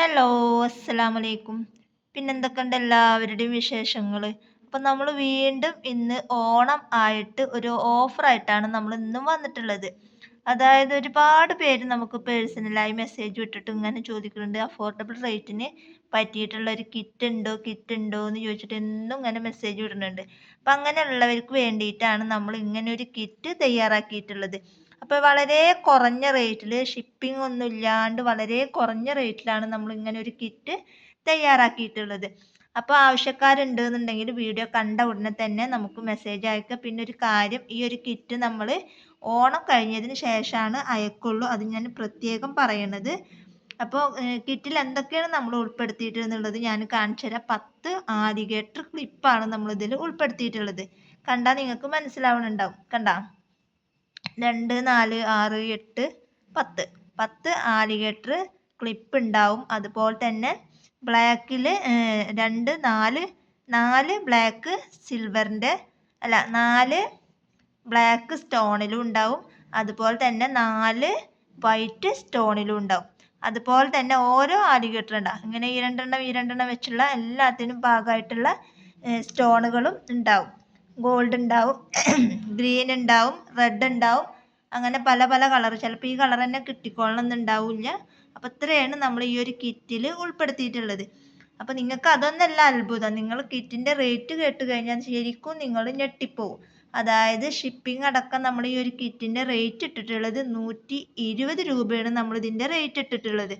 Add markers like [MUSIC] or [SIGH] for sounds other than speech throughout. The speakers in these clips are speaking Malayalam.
ഹലോ അസ്സലാമു അലൈക്കും പിന്നെന്തൊക്കെയുണ്ട് എല്ലാവരുടെയും വിശേഷങ്ങൾ അപ്പം നമ്മൾ വീണ്ടും ഇന്ന് ഓണം ആയിട്ട് ഒരു ഓഫറായിട്ടാണ് നമ്മൾ ഇന്നും വന്നിട്ടുള്ളത്. അതായത് ഒരുപാട് പേര് നമുക്ക് പേഴ്സണലായി മെസ്സേജ് വിട്ടിട്ട് ഇങ്ങനെ ചോദിക്കുന്നുണ്ട് അഫോർഡബിൾ റേറ്റിന് പറ്റിയിട്ടുള്ള ഒരു കിറ്റ് ഉണ്ടോ കിറ്റ് ഉണ്ടോ എന്ന് ചോദിച്ചിട്ട് എന്നും ഇങ്ങനെ മെസ്സേജ് വിടുന്നുണ്ട്. അപ്പം അങ്ങനെയുള്ളവർക്ക് വേണ്ടിയിട്ടാണ് നമ്മൾ ഇങ്ങനെ ഒരു കിറ്റ് തയ്യാറാക്കിയിട്ടുള്ളത്. അപ്പോൾ വളരെ കുറഞ്ഞ റേറ്റിൽ ഷിപ്പിംഗ് ഒന്നും ഇല്ലാണ്ട് വളരെ കുറഞ്ഞ റേറ്റിലാണ് നമ്മൾ ഇങ്ങനെ ഒരു കിറ്റ് തയ്യാറാക്കിയിട്ടുള്ളത്. അപ്പോൾ ആവശ്യക്കാരുണ്ട് എന്നുണ്ടെങ്കിൽ വീഡിയോ കണ്ട ഉടനെ തന്നെ നമുക്ക് മെസ്സേജ് അയക്കുക. പിന്നെ ഒരു കാര്യം ഈ ഒരു കിറ്റ് നമ്മൾ ഓണം കഴിഞ്ഞതിന് ശേഷമാണ് അയക്കുള്ളൂ. അത് ഞാൻ പ്രത്യേകം പറയണത്. അപ്പോൾ കിറ്റിൽ എന്തൊക്കെയാണ് നമ്മൾ ഉൾപ്പെടുത്തിയിട്ടുള്ളത്? ഞാൻ കാണിച്ചു തരാം. പത്ത് ആലിഗേറ്റർ ക്ലിപ്പാണ് നമ്മൾ ഇതിൽ ഉൾപ്പെടുത്തിയിട്ടുള്ളത്. കണ്ടാൽ നിങ്ങൾക്ക് മനസ്സിലാവണുണ്ടാവും. കണ്ടാ? രണ്ട് നാല് ആറ് എട്ട് പത്ത്. പത്ത് ആലിഗേറ്റർ ക്ലിപ്പ് ഉണ്ടാവും. അതുപോലെ തന്നെ ബ്ലാക്കിൽ രണ്ട് നാല് നാല് ബ്ലാക്ക് സിൽവറിന്റെ അല്ല നാല് ബ്ലാക്ക് സ്റ്റോണിലും ഉണ്ടാവും. അതുപോലെ തന്നെ നാല് വൈറ്റ് സ്റ്റോണിലും ഉണ്ടാവും. അതുപോലെ തന്നെ ഓരോ ആലിഗേറ്റർ ഉണ്ടാവും. ഇങ്ങനെ ഈ രണ്ടെണ്ണം ഈ രണ്ടെണ്ണം വെച്ചുള്ള എല്ലാത്തിനും ഭാഗമായിട്ടുള്ള സ്റ്റോണുകളും ഉണ്ടാവും. ഗോൾഡ് ഉണ്ടാവും ഗ്രീൻ [CLEARS THROAT] ഉണ്ടാവും റെഡ് ഉണ്ടാവും അങ്ങനെ പല പല കളർ ചിലപ്പോൾ ഈ കളർ തന്നെ കിട്ടിക്കോളണം എന്നുണ്ടാവില്ല അപ്പോൾ ഇത്രയാണ് നമ്മൾ ഈ ഒരു കിറ്റിൽ ഉൾപ്പെടുത്തിയിട്ടുള്ളത്. അപ്പോൾ നിങ്ങൾക്ക് അതൊന്നല്ല അത്ഭുതം. നിങ്ങൾ കിറ്റിന്റെ റേറ്റ് കേട്ട് കഴിഞ്ഞാൽ ശരിക്കും നിങ്ങൾ ഞെട്ടിപ്പോവും. അതായത് ഷിപ്പിംഗ് അടക്കം നമ്മൾ ഈ ഒരു കിറ്റിന്റെ റേറ്റ് ഇട്ടിട്ടുള്ളത് നൂറ്റി ഇരുപത് രൂപയാണ് നമ്മൾ ഇതിന്റെ റേറ്റ് ഇട്ടിട്ടുള്ളത്.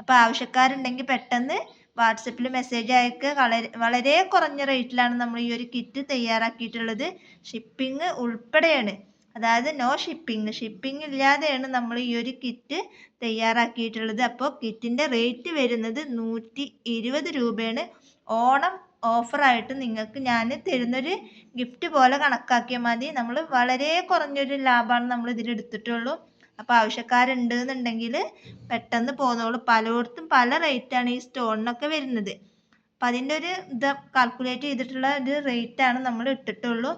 അപ്പോൾ ആവശ്യക്കാരുണ്ടെങ്കിൽ പെട്ടെന്ന് വാട്സപ്പിൽ മെസ്സേജ് അയക്കുക വളരെ വളരെ കുറഞ്ഞ റേറ്റിലാണ് നമ്മൾ ഈ ഒരു കിറ്റ് തയ്യാറാക്കിയിട്ടുള്ളത്. ഷിപ്പിംഗ് ഉൾപ്പെടെയാണ്. അതായത് നോ ഷിപ്പിംഗ് ഷിപ്പിംഗ് ഇല്ലാതെയാണ് നമ്മൾ ഈ ഒരു കിറ്റ് തയ്യാറാക്കിയിട്ടുള്ളത്. അപ്പോൾ കിറ്റിന്റെ റേറ്റ് വരുന്നത് നൂറ്റി ഇരുപത് രൂപയാണ്. ഓണം ഓഫറായിട്ട് നിങ്ങൾക്ക് ഞാൻ തരുന്നൊരു ഗിഫ്റ്റ് പോലെ കണക്കാക്കിയാൽ മതി. നമ്മൾ വളരെ കുറഞ്ഞൊരു ലാഭമാണ് നമ്മൾ ഇതിൽ എടുത്തിട്ടുള്ളൂ. അപ്പോൾ ആവശ്യക്കാരുണ്ട് എന്നുണ്ടെങ്കിൽ പെട്ടെന്ന് പോന്നോളൂ. പലയിടത്തും പല റേറ്റാണ് ഈ സ്റ്റോണിനൊക്കെ വരുന്നത്. അപ്പം അതിന്റെ ഒരു ഇത് കാൽക്കുലേറ്റ് ചെയ്തിട്ടുള്ള ഒരു റേറ്റാണ് നമ്മൾ ഇട്ടിട്ടുള്ളൂ.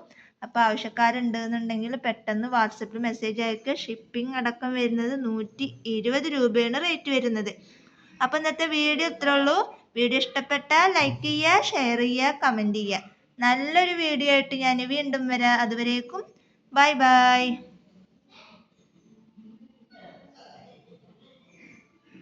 അപ്പോൾ ആവശ്യക്കാരുണ്ട് എന്നുണ്ടെങ്കിൽ പെട്ടെന്ന് വാട്സപ്പിൽ മെസ്സേജ് അയക്കുക ഷിപ്പിംഗ് അടക്കം വരുന്നത് നൂറ്റി ഇരുപത് രൂപയാണ് റേറ്റ് വരുന്നത്. അപ്പോൾ ഇന്നത്തെ വീഡിയോ ഇത്രേ ഉള്ളൂ. വീഡിയോ ഇഷ്ടപ്പെട്ടാൽ ലൈക്ക് ചെയ്യുക ഷെയർ ചെയ്യുക കമന്റ് ചെയ്യുക. നല്ലൊരു വീഡിയോ ആയിട്ട് ഞാൻ വീണ്ടും വരാം. അതുവരേക്കും ബൈ ബൈ